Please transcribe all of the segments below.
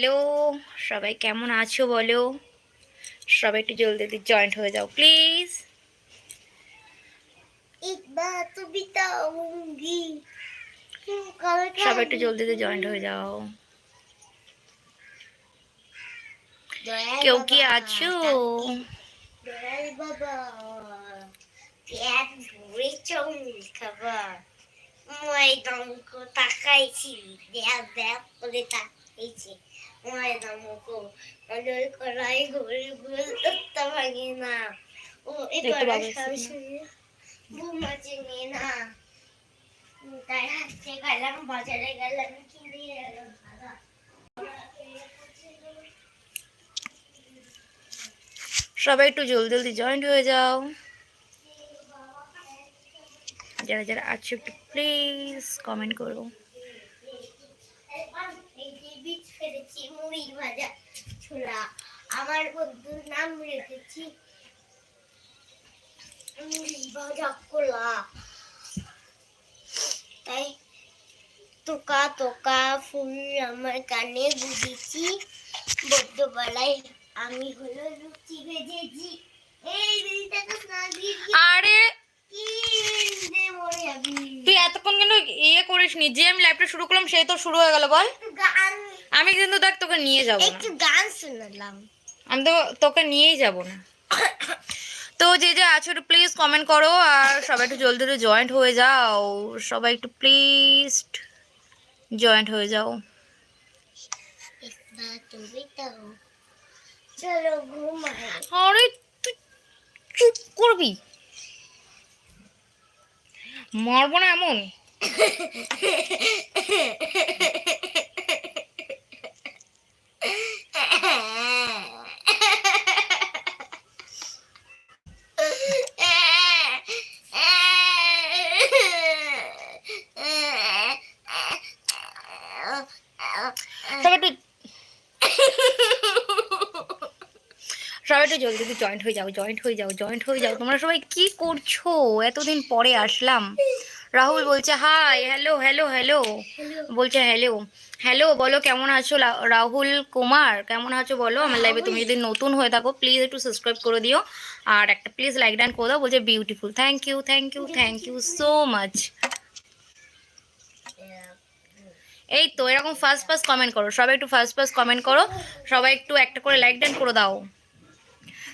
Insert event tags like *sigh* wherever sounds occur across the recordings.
Hello সবাই কেমন আছো বলো? সবাই একটু জলদি জলদি জয়েন্ট হয়ে যাও প্লিজ সবাই একটু জলদি জলদি জয়েন্ট হয়ে যাও। কেউ কি আছো? বাবা। তাকাইছি। দেখ দেখ করে তাক ঘুরে পারি না। ও চিনি না। তাই হাঁটতে গেলাম বাজারে গেলাম কিনে দাদা সবাই একটু জলদি জলদি জয়েন্ট হয়ে যাও। যারা যারা আছো একটু প্লিজ কমেন্ট করো। এই যে বীজ ফেলেছি মুড়ি ভাজা। ছোলা আমার বন্ধুর নাম রেখেছি। মুড়ি ভাজা কোলা তাই তোকা তোকা ফুল আমার কানে গুঁজেছি। বড্ডবেলায় আমি হলো লুচি ভেজেছি। এই দিদিটাকে দিয়ে আরে! তুই এতক্ষণ কেন ইয়ে করিস নি যে আমি লাইভটা শুরু করলাম সেই তো শুরু হয়ে গেল বল। গান আমি কিন্তু দেখ তোকে নিয়ে যাব একটু গান শোনালাম। আমি তো তোকে নিয়েই যাব না। তো যে যে আছো একটু প্লিজ কমেন্ট করো আর সবাই একটু জলদি জলদি জয়েন্ট হয়ে যাও। সবাই একটু প্লিজ জয়েন্ট হয়ে যাও। আরে তুই চুপ করবি? মারবো না এমন *laughs* সবাই একটু সবাই একটু জলদি জলদি জয়েন্ট হয়ে যাও জয়েন্ট হয়ে যাও জয়েন্ট হয়ে যাও। তোমরা সবাই কি করছ? এতদিন পরে আসলাম। রাহুল বলছে হাই হ্যালো হ্যালো হ্যালো বলছে হ্যালো হ্যালো বলো কেমন আছো রাহুল কুমার? কেমন আছো বলো? আমার লাইভে তুমি যদি নতুন হয়ে থাকো প্লিজ একটু সাবস্ক্রাইব করে দিও। আর একটা প্লিজ লাইক ডান করে দাও বলছে beautiful thank you thank you thank you so much এই তো এরকম ফার্স্ট ফার্স্ট কমেন্ট করো। সবাই একটু ফার্স্ট ফার্স্ট কমেন্ট করো। সবাই একটু একটা করে লাইক ডান করে দাও।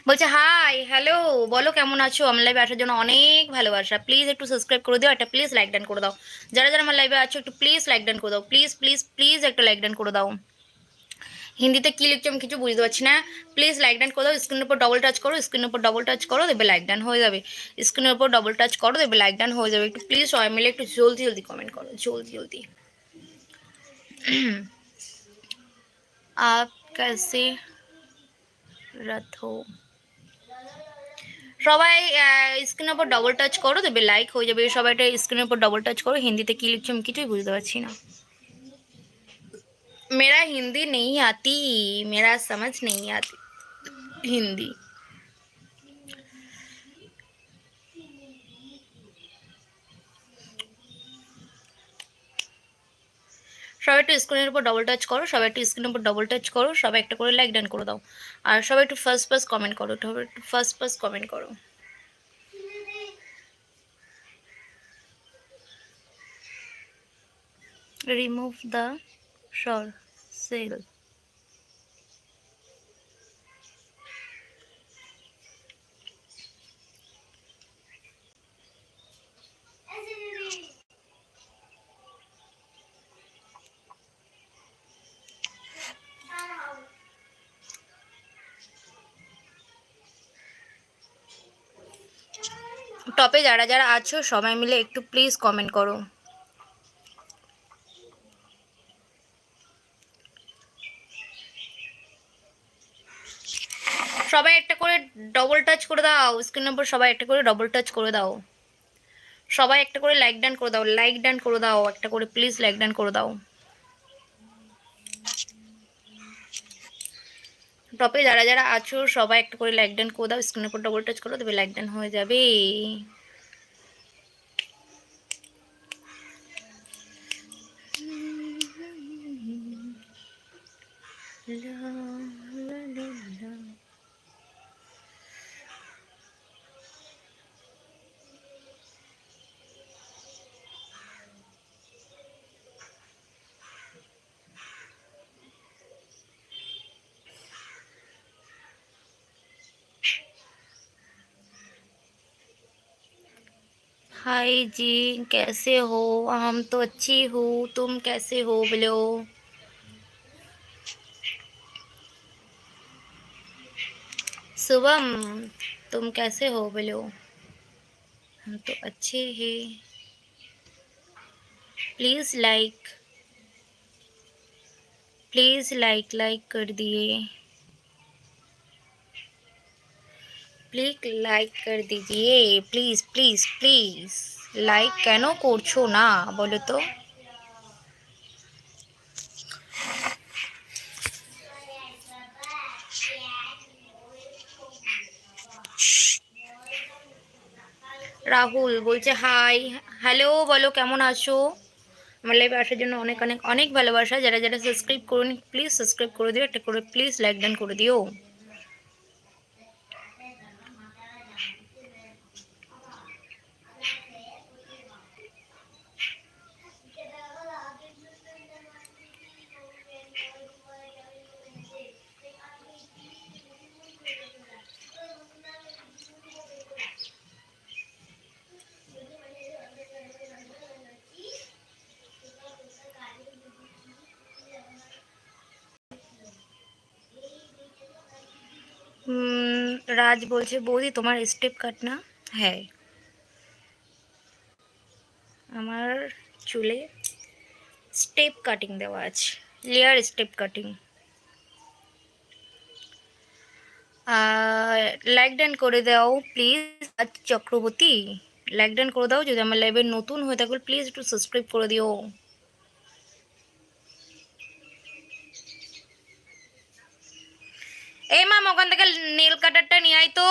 বলছে হাই হ্যালো বলো কেমন আছো আমার লাইভে আসার জন্য অনেক ভালোবাসা প্লিজ একটু সাবস্ক্রাইব করে দিও একটা প্লিজ লাইক ডান করে দাও যারা যারা আমার লাইভে আছো একটু প্লিজ লাইক ডান করে দাও প্লিজ প্লিজ প্লিজ একটা লাইক ডান করে দাও হিন্দিতে কী লিখছো আমি কিছু বুঝতে পারছি না প্লিজ লাইক ডান করে দাও স্ক্রিনের উপর ডবল টাচ করো স্ক্রিনের উপর ডবল টাচ করো দেবে লাইক ডান হয়ে যাবে স্ক্রিনের উপর ডবল টাচ করো দেবে লাইক ডান হয়ে যাবে একটু প্লিজ সবাই মিলে একটু জলদি জলদি কমেন্ট করো জলদি জলদি आप कैसे रथ हो সবাই স্ক্রিনের উপর ডবল টাচ করো দেবে লাইক হয়ে যাবে সবাইটা স্ক্রিনের উপর ডবল টাচ করো হিন্দিতে কি লিখছো আমি কিছুই বুঝতে পারছি না मेरा हिंदी नहीं आती मेरा समझ नहीं आती हिंदी সবাই একটু স্ক্রিনের উপর ডবল টাচ করো, সবাই একটু স্ক্রিনের উপর ডবল টাচ করো, সবাই একটা করে লাইক ডান করে দাও। আর সবাই একটু ফার্স্ট ফার্স্ট কমেন্ট করো, একটু ফার্স্ট ফার্স্ট কমেন্ট করো। রিমুভ দ্য শর sail টপে যারা যারা আছো, সবাই মিলে একটু প্লিজ কমেন্ট করো। সবাই একটা করে ডবল টাচ করে দাও স্ক্রিনের উপর সবাই একটা করে ডবল টাচ করে দাও। সবাই একটা করে লাইক ডান করে দাও লাইক ডান করে দাও, একটা করে প্লিজ লাইক ডান করে দাও। টপে যারা যারা আছো, সবাই একটা করে লাইক ডান করে দাও স্ক্রিনের উপর ডবল টাচ করো, তবে লাইক ডান হয়ে যাবে। हाय जी, कैसे हो? हम तो अच्छी हूँ। तुम कैसे हो बोलो? शुभम, तुम कैसे हो बोलो? हम तो अच्छे हैं। Please like please like like कर दिए। প্লিজ লাইক করে দিজিয়ে প্লিজ প্লিজ প্লিজ লাইক কেন করছ না বলো তো রাহুল বলছে হাই হ্যালো বলো কেমন আছো? আমার লাইভে আসার জন্য অনেক অনেক অনেক ভালোবাসা। যারা যারা সাবস্ক্রাইব করুন প্লিজ সাবস্ক্রাইব করে দিও। একটা করে প্লিজ লাইক ডান করে দিও। রাজ বলছে বৌদি তোমার স্টেপ কাট না? হ্যাঁ। আমার চুলে স্টেপ কাটিং দেওয়া আছে layer step cutting like done করে দাও প্লিজ আজ চক্রবর্তী। লাইক ডান করে দাও যদি আমার লাইভে নতুন হয়ে থাকবে প্লিজ একটু সাবস্ক্রাইব করে দিও। এই মাম ওখান থেকে নেল কাটারটা নিয়ে আয় তো।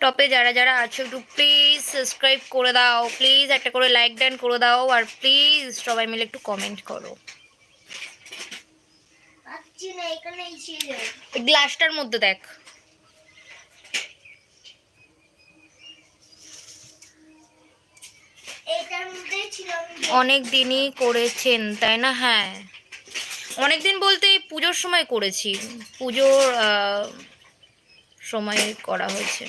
টপে যারা যারা আছো একটু প্লিজ সাবস্ক্রাইব করে দাও প্লিজ একটা করে লাইক ডান করে দাও আর প্লিজ সবাই মিলে একটু কমেন্ট করো। গ্লাসটার মধ্যে দেখ এটার মধ্যেই ছিল আমি অনেক দিনই করেছেন, তাই না? হ্যাঁ। অনেক দিন বলতে পুজোর সময় করেছি। পুজোর সময় করা হয়েছে।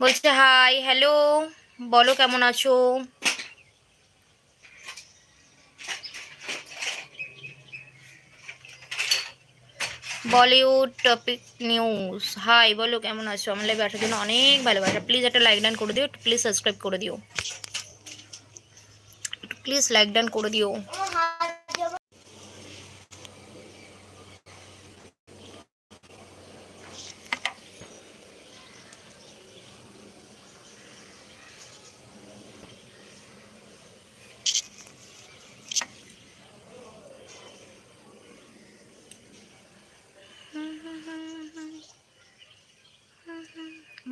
বলছে, হাই, হ্যালো, বলো কেমন আছো? বলিউড টপিক নিউজ হাই বলো, কেমন আছো? আমার লাইভে আসার জন্য অনেক ভালোবাসা। প্লিজ একটা লাইক ডান করে দিও প্লিজ সাবস্ক্রাইব করে দিও। প্লিজ লাইক ডান করে দিও।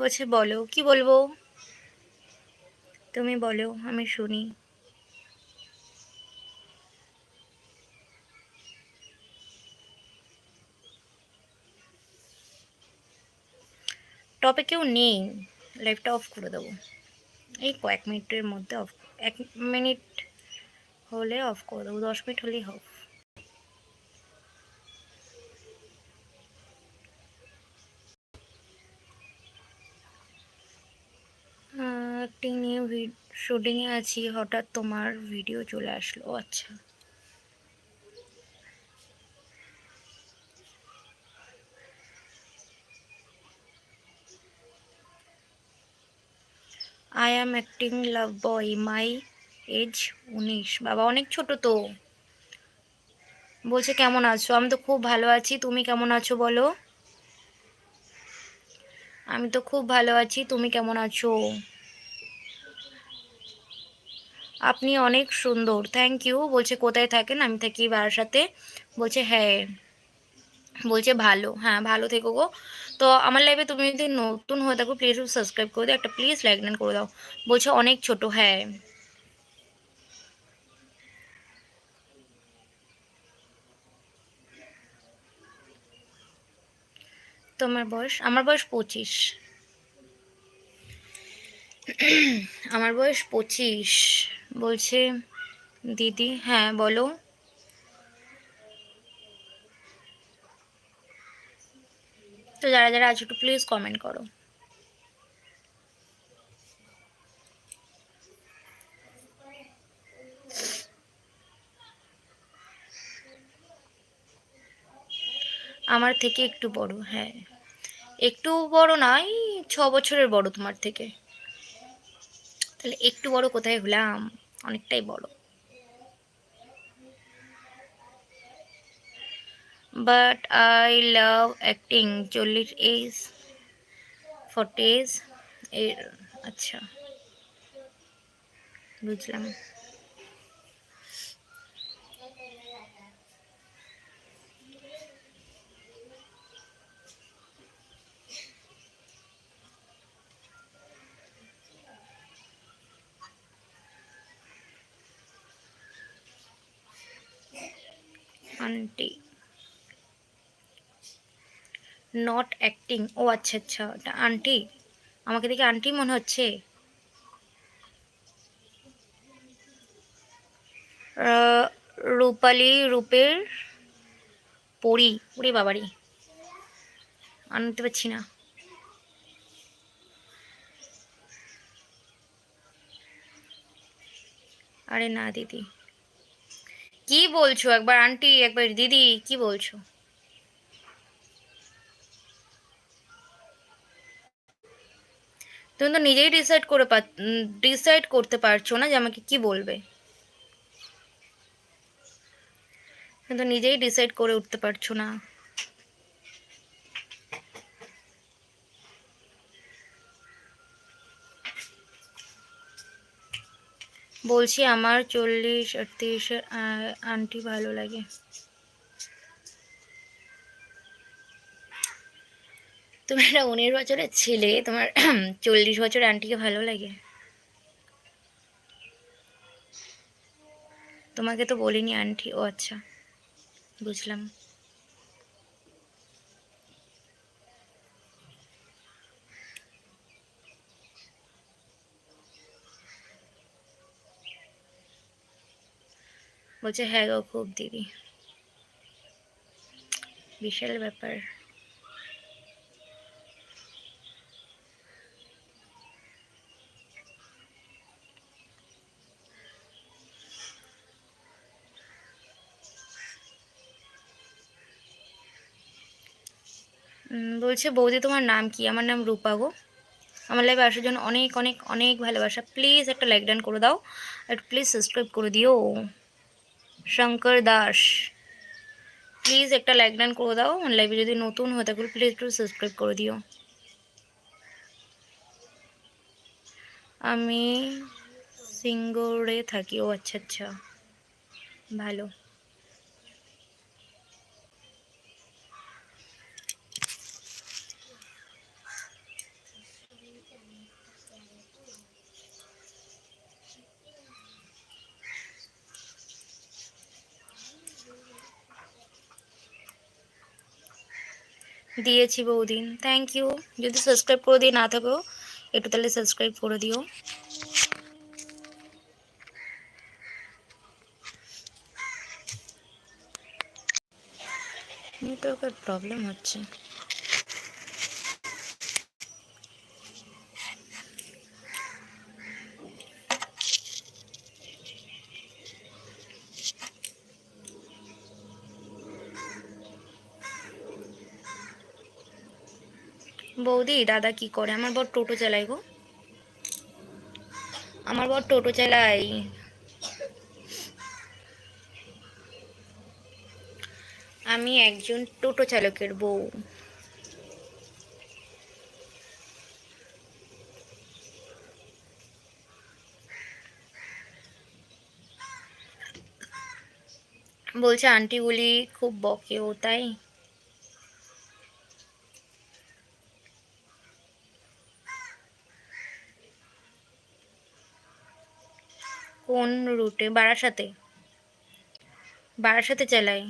বলছে, বলো, কি বলব? তুমি বলো, আমি শুনি। টপে কেউ নেই লাইভটা অফ করে দেবো। এই কয়েক মিনিটের মধ্যে অফ এক মিনিট হলে অফ করে দেবো, দশ মিনিট হলেই অফ একটি নিয়ে শুটিংয়ে আছি, হঠাৎ তোমার ভিডিও চলে আসলো আচ্ছা। I am acting love boy my age উনিশ। বাবা, অনেক ছোট তো। বলছে, কেমন আছো? আমি তো খুব ভালো আছি। তুমি কেমন আছো বলো? আমি তো খুব ভালো আছি। তুমি কেমন আছো? আপনি অনেক সুন্দর। থ্যাংক ইউ বলছে, কোথায় থাকেন? আমি থাকি বারাসাতে। বলছে হ্যাঁ। বলছে, ভালো। হ্যাঁ ভালো থেকো গো। তো আমার লাইফে তুমি যদি নতুন হয়ে থাকো প্লিজ সাবস্ক্রাইব করে দাও। একটা প্লিজ লাইক ডান করে দাও। বলছে, অনেক ছোট। হ্যাঁ। তোমার বয়স? আমার বয়স পঁচিশ। আমার বয়স পঁচিশ। বলছে, দিদি হ্যাঁ বলো। তো যারা যারা আছো একটু প্লিজ কমেন্ট করো। আমার থেকে একটু বড় হ্যাঁ। একটু বড় নাই ছ বছরের বড় তোমার থেকে। তাহলে একটু বড় কোথায় হলাম? অনেকটাই বড়। বাট আই লাভ অ্যাক্টিং চল্লিশ এজ ফর্টি এজ এর আচ্ছা। বুঝলাম। আন্টি। নট অ্যাক্টিং ও আচ্ছা আচ্ছা ওটা আন্টি? আমাকে দেখে আন্টি মনে হচ্ছে? রূপালি রূপের পরি। ওরে বাবারি। আনতে পারছি না। আরে না, দিদি। কি বলছো? একবার আন্টি, একবার দিদি, কি বলছো? তুমি তো নিজেই ডিসাইড করে ডিসাইড করতে পারছ না যে আমাকে কি বলবে। তুমি তো নিজেই ডিসাইড করে উঠতে পারছ না। বলছি আমার চল্লিশ আটত্রিশের আন্টি ভালো লাগে। তুমি একটা উনিশ বছরের ছেলে, তোমার *clears throat* চল্লিশ বছরের আন্টিকে ভালো লাগে? তোমাকে তো বলিনি আন্টি, ও আচ্ছা বুঝলাম। বলছে হ্যাঁ গো, খুব দিদি বিশাল ব্যাপার। বলছে, বৌদি, তোমার নাম কি? আমার নাম রূপা গো। আমার লাইভে আসার জন্য অনেক অনেক অনেক ভালোবাসা। প্লিজ একটা লাইক ডান করে দাও। আর প্লিজ সাবস্ক্রাইব করে দিও। শঙ্কর দাস। প্লিজ একটা লাইক ডান করে দাও। আমার লাইভে যদি নতুন হয়ে থাকলে প্লিজ একটু সাবস্ক্রাইব করে দিও। আমি সিঙ্গোরে থাকি। ও আচ্ছা আচ্ছা। ভালো। দিয়েছি বৌদিন থ্যাংক ইউ যদি সাবস্ক্রাইব করে দিয়ে না থাকো, একটু তাহলে সাবস্ক্রাইব করে দিও। নেটওয়ার্কের প্রবলেম হচ্ছে। বৌদি, দাদা কি করে? আমার বর টোটো চালাই গো। আমার বর টোটো চালাই আমি একজন টোটো চালকের বউ। বলছে, আন্টিগুলি খুব বকে ও তাই? কোন রুটে বারাসাতে। বারাসাতে চালাই।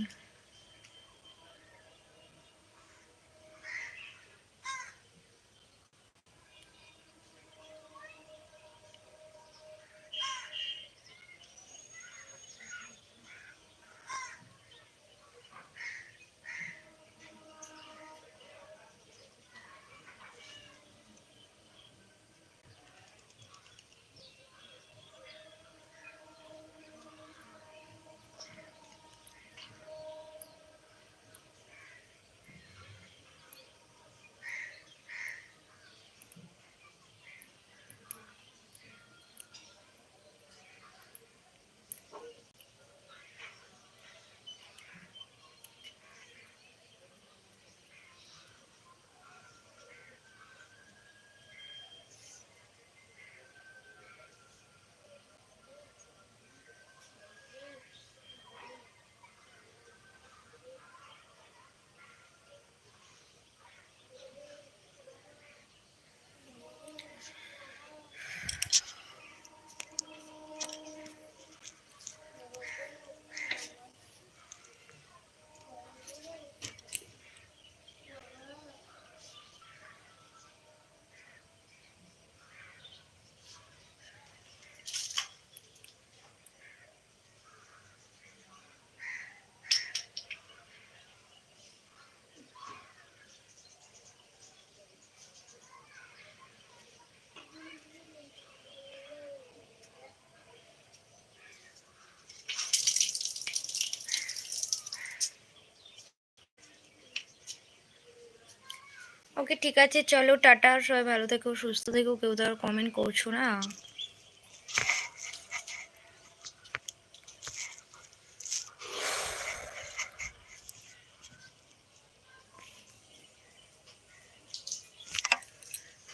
ওকে, ঠিক আছে, চলো, টাটা, সবাই ভালো থেকো, সুস্থ থেকো, কেউ তো আর কমেন্ট করছ না।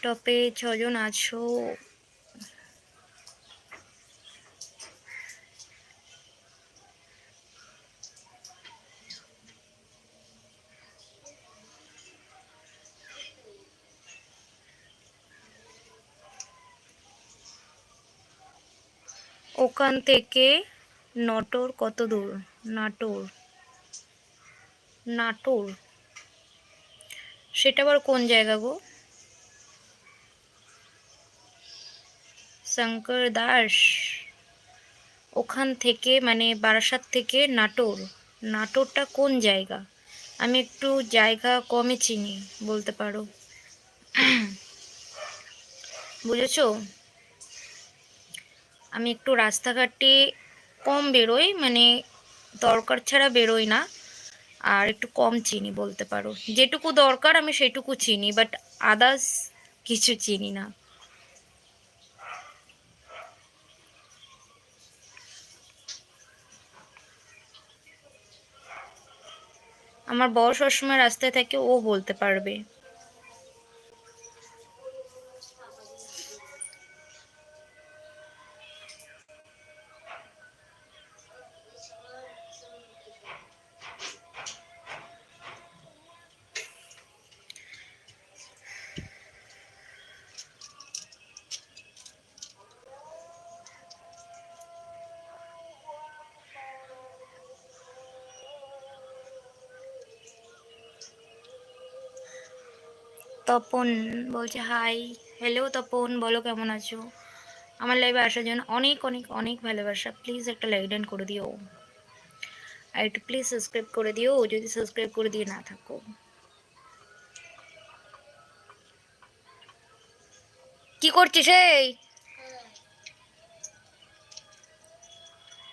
টপে ছজন আছো। ওখান থেকে নটোর কত দূর? নাটোর। নাটোর? সেটা আবার কোন জায়গা গো? শঙ্কর দাস। ওখান থেকে মানে বারাসাত থেকে নাটোর। নাটোরটা কোন জায়গা? আমি একটু জায়গা কমে চিনি, বলতে পারো। *clears throat* বুঝেছ? আমি একটু রাস্তাঘাটে কম বেরোই মানে দরকার ছাড়া বেরোই না। আর একটু কম চিনি বলতে পারো। যেটুকু দরকার আমি সেটুকু চিনি বাট আদার্স কিছু চিনি না। আমার বর সবসময় রাস্তায় থাকে, ও বলতে পারবে। তপন বলছে হাই হ্যালো তপন, বলো কেমন আছো? আমার লাইভে আসার জন্য অনেক অনেক অনেক ভালোবাসা। প্লিজ একটা লাইক ডান করে দিও। আর একটু প্লিজ সাবস্ক্রাইব করে দিও, যদি সাবস্ক্রাইব করে দিয়ে না থাকো। কি করছিস এই?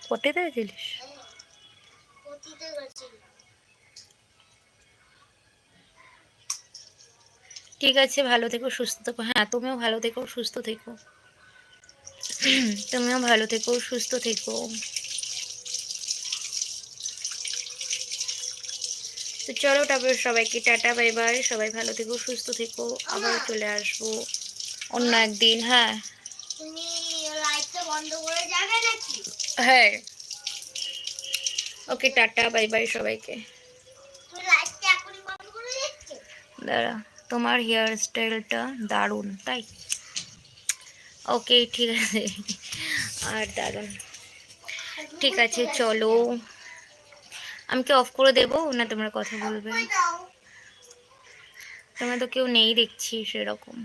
পটিতে গেছিলিস? ঠিক আছে ভালো থেকো সুস্থ থেকো। হ্যাঁ তুমিও ভালো থেকো সুস্থ থেকো। তুমিও ভালো থেকো সুস্থ থেকো। তো চলো তারপরে সবাইকে টাটা বাই বাই। সবাই ভালো থেকো সুস্থ থেকো। আবার চলে আসব অন্য একদিন হ্যাঁ। তুমি লাইটটা বন্ধ করে যাবে নাকি হ্যাঁ ওকে টাটা বাই বাই সবাইকে দাঁড়া। তোমার হেয়ার স্টাইলটা দারুণ, তাই? ওকে ঠিক আছে। আর দারুণ। ঠিক আছে, চলো। আমি কি অফ করে দেবো না তোমরা কথা বলবে? তোমরা তো কেউ নেই দেখছি সেরকম।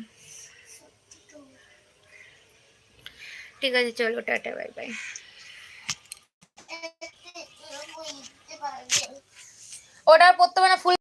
ঠিক আছে, চলো, টাটা বাই বাই ওটা পড়তে ফুল